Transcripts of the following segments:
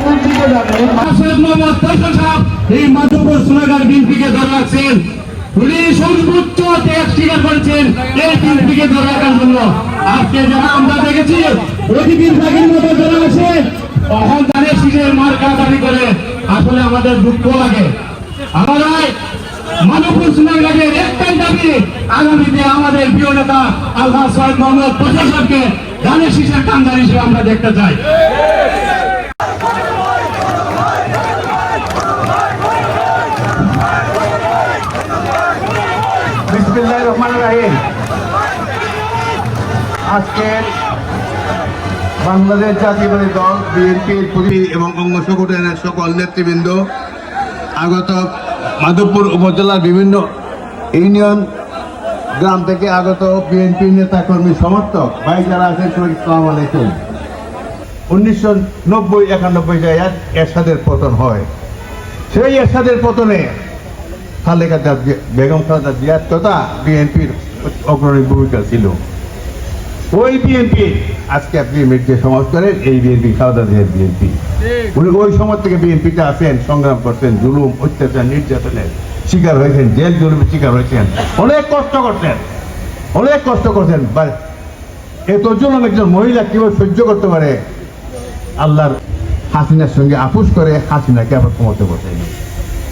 কোন করে আসলে আমাদের দুঃখ লাগে। আমরা মাধবপুর সোনাগারের একটাই দাবি আমাদের প্রিয় নেতা আল্লাহ সৈয়দ মোহাম্মদ ফয়সাল সাহেবকে ধানের কান্দার হিসেবে আমরা দেখতে চাই। বাংলাদেশ দল বিএনপির প্রতি এবং অঙ্গ সংগঠনের সকল নেতৃবৃন্দ, আগত মাধবপুর উপজেলার বিভিন্ন ইউনিয়ন গ্রাম থেকে আগত বিএনপি নেতা কর্মী সমর্থক ভাই যারা আছেন সবাই সালাম আলাইকুম। উনিশশো নব্বই একানব্বই জায়গায় এরশাদের পতন হয়। সেই এরশাদের পতনে খালেকা বেগম খালেদা জিয়ার তথা বিএনপির অগ্রণী ভূমিকা ছিল ওই বিএনপি আজকে আপনি যে সমাজ করেন এই বিএনপি খালেদা জিয়ার বিএনপি উনি ওই সময় থেকে বিএনপিতে আছেন সংগ্রাম করতেন জুলুম অত্যাচার নির্যাতনের শিকার হয়েছেন জেল জুলুমের শিকার হয়েছেন। অনেক কষ্ট করতেন অনেক কষ্ট করতেন বা এত জুলুম একজন মহিলা কীভাবে সহ্য করতে পারে? আল্লাহর হাসিনার সঙ্গে আপোষ করে হাসিনাকে আবার ক্ষমতা বসাইল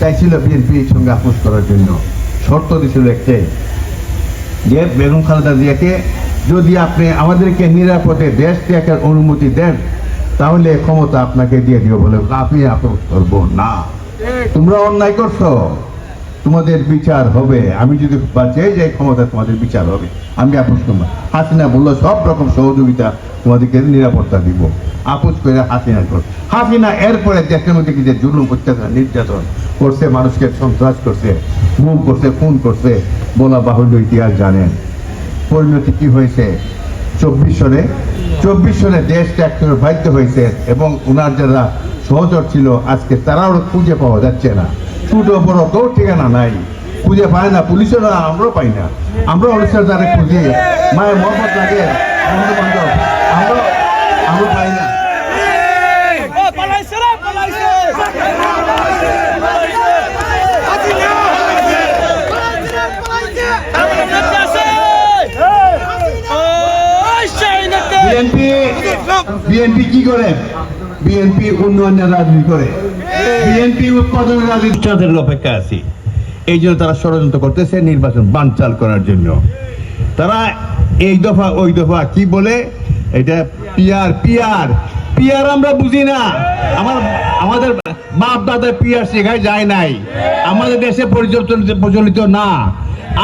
চাইছিল বিএনপির সঙ্গে আপোষ করার জন্য। শর্ত দিছিল একটাই, যে বেগম খালেদা জিয়াকে যদি আপনি আমাদেরকে নিরাপদে দেশ ত্যাগের অনুমতি দেন, তাহলে ক্ষমতা আপনাকে দিয়ে দিব বলে আপনি আপোষ করব না। তোমরা অন্যায় করছ, তোমাদের বিচার হবে। আমি যদি বাঁচে যে ক্ষমতা তোমাদের বিচার হবে। আমি আপোষ করব হাসিনা বলল, সব রকম সহযোগিতা তোমাদেরকে নিরাপত্তা দিব। আপোষ করে হাসিনা কর। হাসিনা এরপরে দেশের মধ্যে কি যে জুলুম, অত্যাচার, নির্যাতন করছে, মানুষকে সন্ত্রাস করছে, গুম করছে, খুন করছে, বলা বাহুল্য ইতিহাস জানেন। পরিণতি কি হয়েছে? চব্বিশ সনে চব্বিশ সনে দেশ ত্যাগ করে বাধ্য হয়েছে এবং ওনার যারা সহচর ছিল, আজকে তারাও খুঁজে পাওয়া যাচ্ছে না। ছোট বড় কেউ ঠিকানা নাই। খুঁজে পায় না পুলিশও না আমরাও পাই না। আমরা অনুষ্ঠান যারা খুঁজি। মায়ের মহব্বত লাগে। আমরা আমরা পাই না। বিএনপি কি করে? বিএনপি উন্নয়নের রাজনীতি করে। বিএনপি উৎপাদনের রাজনীতি অপেক্ষা আছি। এই জন্য তারা ষড়যন্ত্র করতেছে নির্বাচন বানচাল করার জন্য। তারা এই দফা, ওই দফা, কি বলে? এটা পিয়ার পিয়ার পিয়ার আমরা বুঝি না। আমার, আমাদের বাপ দাদা পিয়ার শেখায় যায় নাই। আমাদের দেশে প্রচলিত না।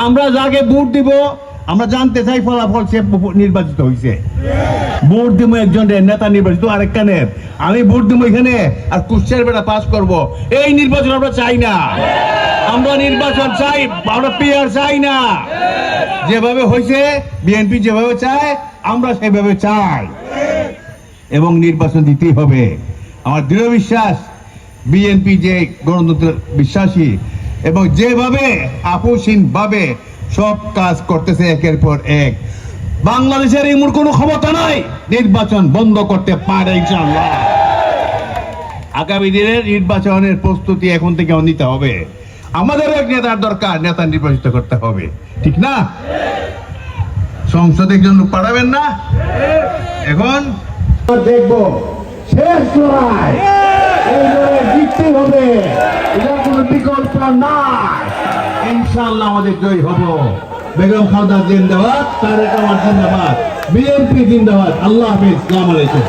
আমরা যাকে ভোট দিব আমরা জানতে চাই ফলাফল সে নির্বাচিত হয়েছে ভোট দিব একজন নেতা নির্বাচিত আরেকখানের আমি ভোট দিব এখানে আর কুশ্চের বেটা পাস করব। এই নির্বাচন আমরা চাই না। আমরা নির্বাচন চাই, আমরা পিয়ার চাই না। যেভাবে হয়েছে বিএনপি যেভাবে চায়, আমরা সেভাবে চাই। এবং নির্বাচন দিতেই হবে। আমার দৃঢ় বিশ্বাস বিএনপি যে গণতন্ত্র বিশ্বাসী, এবং যেভাবে আপোষহীন ভাবে সব কাজ করতেছে একের পর এক। বাংলাদেশের এই কোনো ক্ষমতা নাই। নির্বাচন বন্ধ করতে পারে আগামী দিনের নির্বাচনের প্রস্তুতি এখন থেকে নিতে হবে। আমাদের এক নেতার দরকার, নেতা নির্বাচিত করতে হবে। ঠিক না? সংসদে একজন লোক পাঠাবেন না? এখন দেখব। শেষ লড়াই। জিততে হবে। ইনশাআল্লাহ আমাদের জয় হব। বেগম খালদা জিন্দাবাদ, তারেক আমার জিন্দাবাদ, বিএনপি জিন্দাবাদ, আল্লাহ হাফিজ, সালাম আলাইকুম।